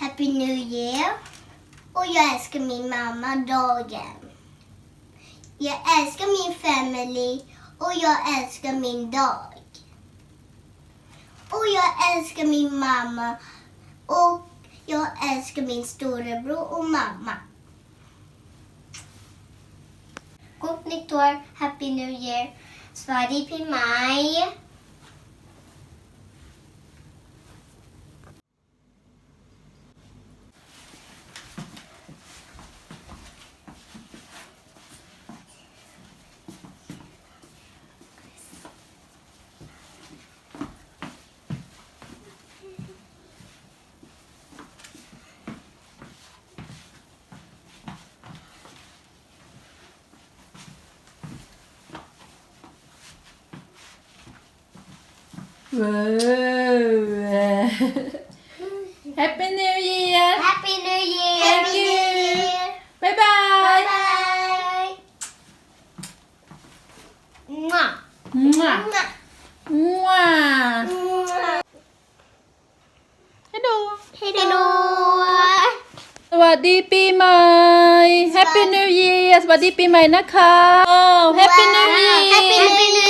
Happy New Year. Och jag älskar min mamma dagen. Jag älskar min family och jag älskar min dag. Och jag älskar min mamma och jag älskar min storebror och mamma. Gott nytt år, Happy New Year. สวั Happy New Year Happy New Year! Thank Happy you. New Year! บ๊ายบาย Bye bye! Mwah! มั่ว Mwah! มั่ว Mwah! ให้ดู Hej då! สวัสดีปีใหม่ Happy New Year สวัสดีปีใหม่นะคะโอ้ Happy New Year Happy New Year!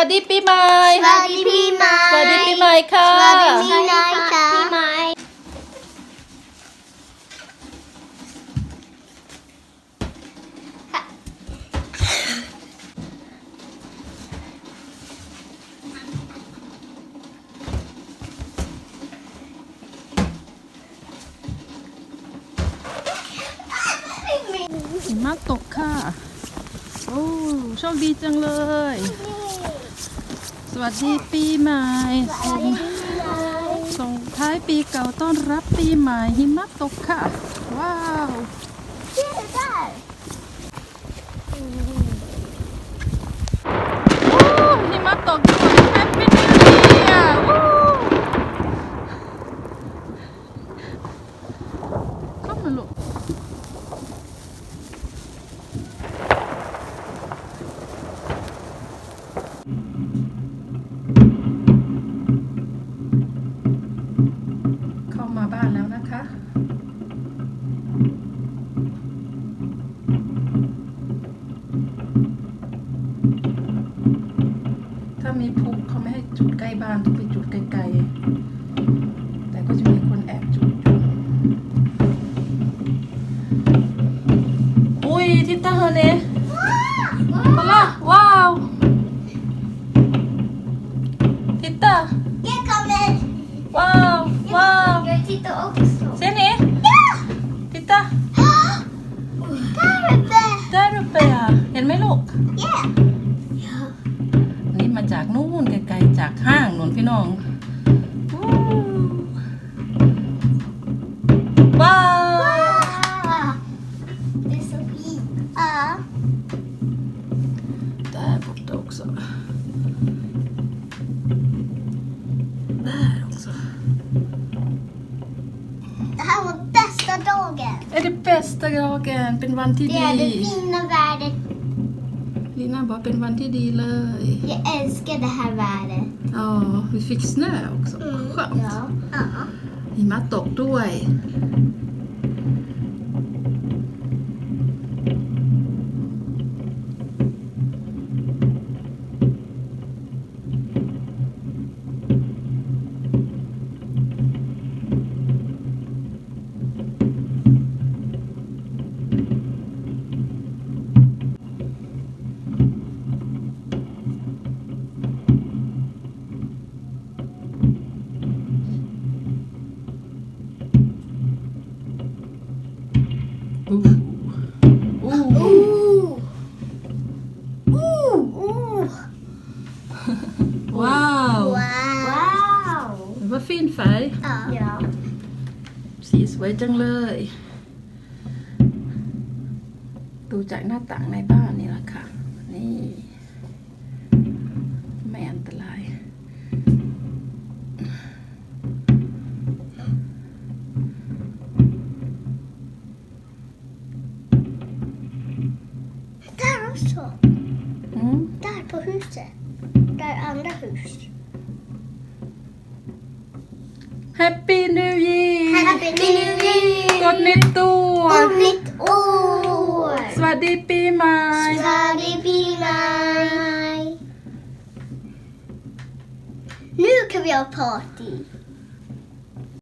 สวัสดีปีใหม่ สวัสดีปีใหม่ สวัสดีปีใหม่ค่ะ สวัสดีปีใหม่ค่ะปีใหม่หิมะตกค่ะ โอ้ โชคดีจังเลยส วัสดีปีใหม่ส่งส่งท้ายปีเก่าต้อนรับปีใหม่หิมะตกค่ะ ว้าวโอ้หิมะตกด้วยแฮปปี้นิวเยียร์เข้ามาลูก ถ้ามีพลุเขาไม่ให้จุดใกล้บ้านต้องไปจุดไกลๆ แต่ก็จะมีคนแอบจุดอยู่อุ้ยทิตาเฮเน่มาละว้าวทิตา Jag kommer! ว้าวว้าว Jag tittar också. เซนี่ทิตา Där uppe! ได้รูปไปอะเห็นไห มลูก Yeah! อันนี้มาจากนู่นไกลๆจากห้างนนพี่น้องวู้ว้าว Wow! Det är så fint. Ja. Där borta också. Där också. Det här var bästa dagen. Är det bästa dagen เป็นวันที่ Det ดี är det fina vädret. ลีน่าบอกเป็นวันที่ดีเลย Jag älskar det här vädret. Ja, vi fick snö också. Skönt. Ja. ja. หิมะตกด้วย อู้อู้ Ooh! Ooh! Ooh! ว้าว Wow! det var fin färg Ja. ja. สีสวยจังเลย ดูจากหน้าต่างในบ้านนี่แหละค่ะ นี่ ไม่อันตราย Happy New Year Happy New Year กดนิดตัว God nytt år! สวัสดีปีใหม่ Sverige blir mig. Nu kan vi ha party.